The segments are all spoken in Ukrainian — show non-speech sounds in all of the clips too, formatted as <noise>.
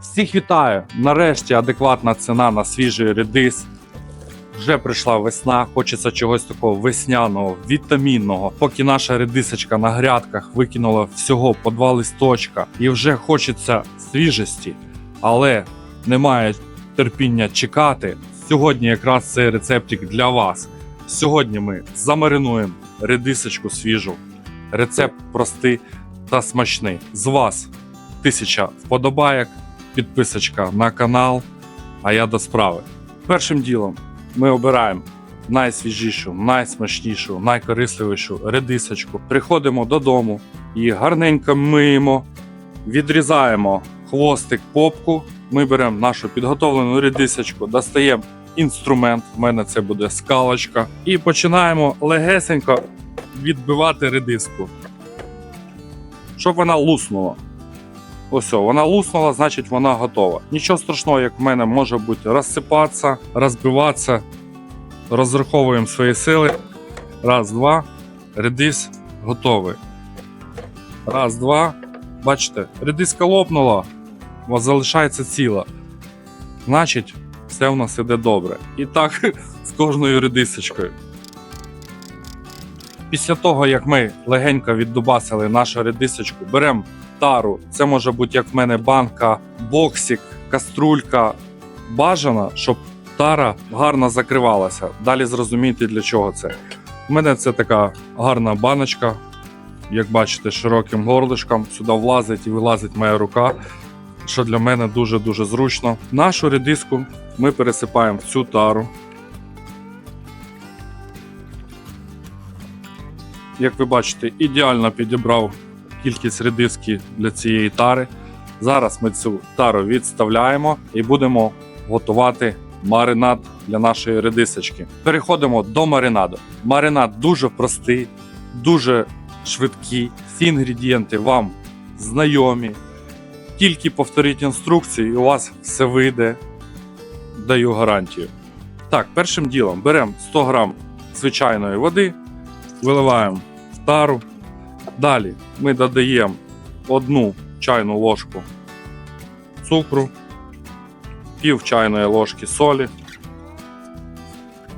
Всіх вітаю! Нарешті адекватна ціна на свіжий редис. Вже прийшла весна, хочеться чогось такого весняного, вітамінного. Поки наша редисочка на грядках викинула всього по два листочка, і вже хочеться свіжості, але немає терпіння чекати. Сьогодні якраз цей рецептик для вас. Сьогодні ми замаринуємо редисочку свіжу. Рецепт простий та смачний. З вас тисяча вподобайок, підписочка на канал. А я до справи. Першим ділом ми обираємо найсвіжішу, найсмачнішу, найкорисливішу редисочку. Приходимо додому і гарненько миємо, відрізаємо хвостик попку. Ми беремо нашу підготовлену редисочку, достаємо інструмент. У мене це буде скалочка. І починаємо легесенько відбивати редиску. Щоб вона луснула. Ось, вона луснула, значить вона готова. Нічого страшного, як в мене може бути розсипатися, розбиватися. Розраховуємо свої сили. Раз, два. Редис готовий. Раз, два. Бачите, редиска лопнула, у вас залишається ціла. Значить, все в нас іде добре. І так <laughs> з кожною редисочкою. Після того, як ми легенько віддубасили нашу редисочку, беремо тару. Це може бути як в мене банка, боксик, каструлька. Бажано, щоб тара гарно закривалася. Далі зрозумієте для чого це. У мене це така гарна баночка. Як бачите, широким горлишком сюди влазить і вилазить моя рука, що для мене дуже-дуже зручно. Нашу редиску ми пересипаємо в цю тару. Як ви бачите, ідеально підібрав кількість редиски для цієї тари. Зараз ми цю тару відставляємо і будемо готувати маринад для нашої редисочки. Переходимо до маринаду. Маринад дуже простий, дуже швидкий. Всі інгредієнти вам знайомі. Тільки повторіть інструкції, і у вас все вийде. Даю гарантію. Так, першим ділом беремо 100 грам звичайної води, виливаємо в тару. Далі ми додаємо одну чайну ложку цукру, пів чайної ложки солі.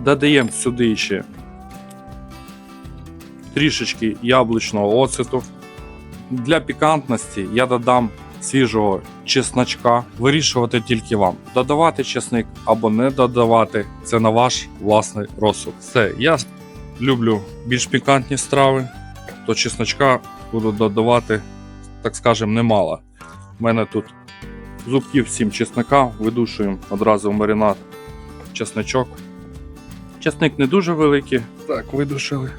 Додаємо сюди ще трішечки яблучного оцету. Для пікантності я додам свіжого чесночка. Вирішувати тільки вам. Додавати чесник або не додавати це на ваш власний розсуд. Все, я люблю більш пікантні страви то чесночка буду додавати, так скажем, немало. У мене тут зубків 7 чеснока, видушуємо одразу в маринад чесночок. Чесник не дуже великий, так, видушили.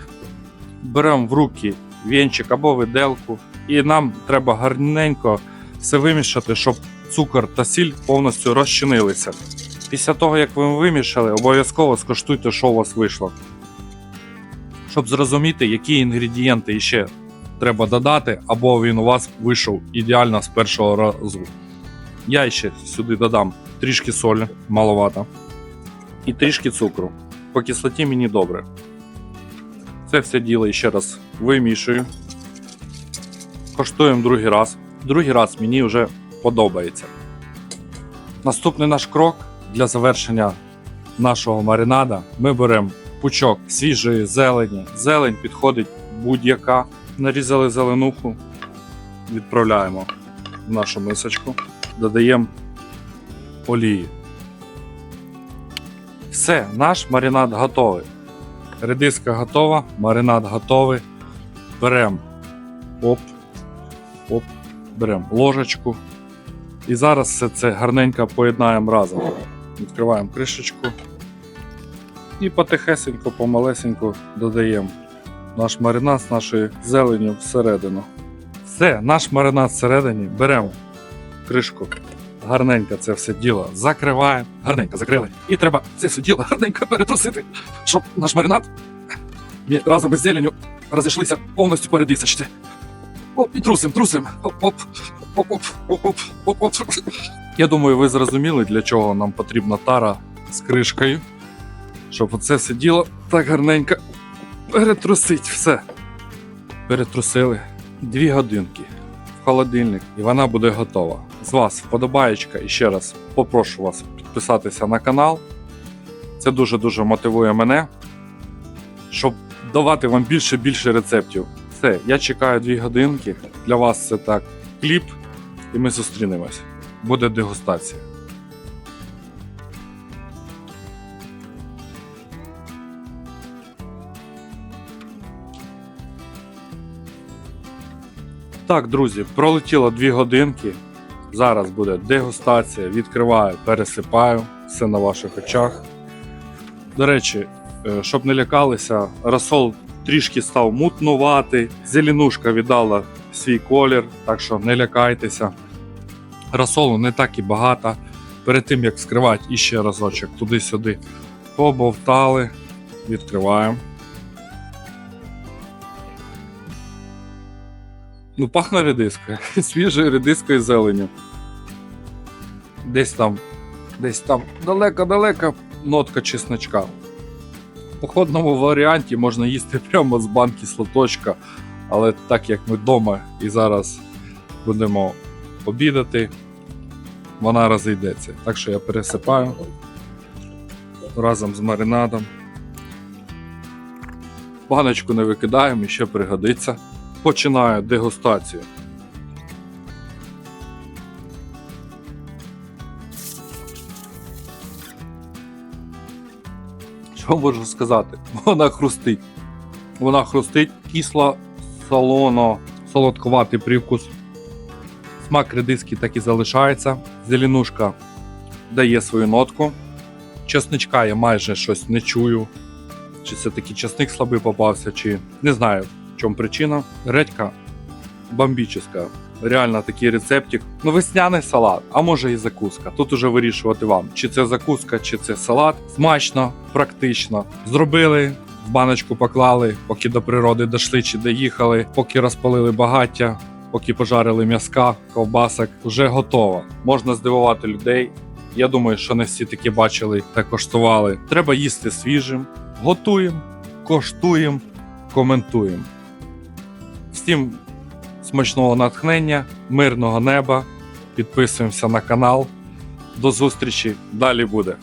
Беремо в руки вінчик або виделку, і нам треба гарненько все вимішати, щоб цукор та сіль повністю розчинилися. Після того, як ви вимішали, обов'язково скуштуйте, що у вас вийшло щоб зрозуміти, які інгредієнти ще треба додати, або він у вас вийшов ідеально з першого разу. Я ще сюди додам трішки солі, маловато, і трішки цукру. По кислоті мені добре. Це все діло ще раз вимішую. Коштуємо другий раз. Другий раз мені вже подобається. Наступний наш крок для завершення нашого маринада ми беремо пучок свіжої зелені. Зелень підходить будь-яка. Нарізали зеленуху, відправляємо в нашу мисочку, додаємо олії. Все, наш маринад готовий. Редиска готова, маринад готовий. Беремо оп, оп, беремо ложечку. І зараз все це гарненько поєднаємо разом. Відкриваємо кришечку. І потихесенько, помалесенько додаємо наш маринад з нашою зеленю всередину. Все, наш маринад всередині беремо кришку. Гарненько це все діло закриваємо. Гарненько закрили. І треба це все діло гарненько перетрусити, щоб наш маринад разом із зеленю розійшлися повністю по редисочці. Оп, і трусим, трусим. Оп-оп, оп-оп, оп-оп. Я думаю, ви зрозуміли, для чого нам потрібна тара з кришкою щоб оце все діло так гарненько перетрусить все. Перетрусили дві годинки. в холодильник і вона буде готова. З вас вподобаєчка і ще раз попрошу вас підписатися на канал. Це дуже-дуже мотивує мене, щоб давати вам більше-більше рецептів. Все, я чекаю дві годинки. Для вас це так кліп, і ми зустрінемось. Буде дегустація. Так, друзі, пролетіло дві годинки. Зараз буде дегустація. Відкриваю, пересипаю все на ваших очах. До речі, е, щоб не лякалися, розсол трішки став мутнувати. Зеленушка віддала свій колір, так що не лякайтеся. Розсолу не так і багато. Перед тим як вскривати іще разочок туди-сюди. Побовтали, відкриваємо. Ну, пахне редискою. <laughs> Свіжою редискою зеленю. Десь там, десь там далеко-далеко нотка чесночка. В походному варіанті можна їсти прямо з банки слоточка, але так як ми вдома і зараз будемо обідати, вона розійдеться. Так що я пересипаю разом з маринадом. Баночку не викидаємо, і ще пригодиться. Починаю дегустацію. Що можу сказати? <laughs> Вона хрустить. Вона хрустить кисло, солоно, солодкуватий привкус. Смак редиски так і залишається. Зеленушка дає свою нотку. Чесничка я майже щось не чую. Чи це такий чесник слабий попався, чи не знаю чому причина. Редька бомбічна. Реально такий рецептик. Ну, весняний салат, а може і закуска. Тут уже вирішувати вам, чи це закуска, чи це салат. Смачно, практично. Зробили, в баночку поклали, поки до природи дійшли чи доїхали, поки розпалили багаття, поки пожарили м'язка, ковбасок. Вже готово. Можна здивувати людей. Я думаю, що не всі таки бачили та коштували. Треба їсти свіжим. Готуємо, коштуємо, коментуємо. Всім смачного натхнення, мирного неба. Підписуємося на канал. До зустрічі. Далі буде.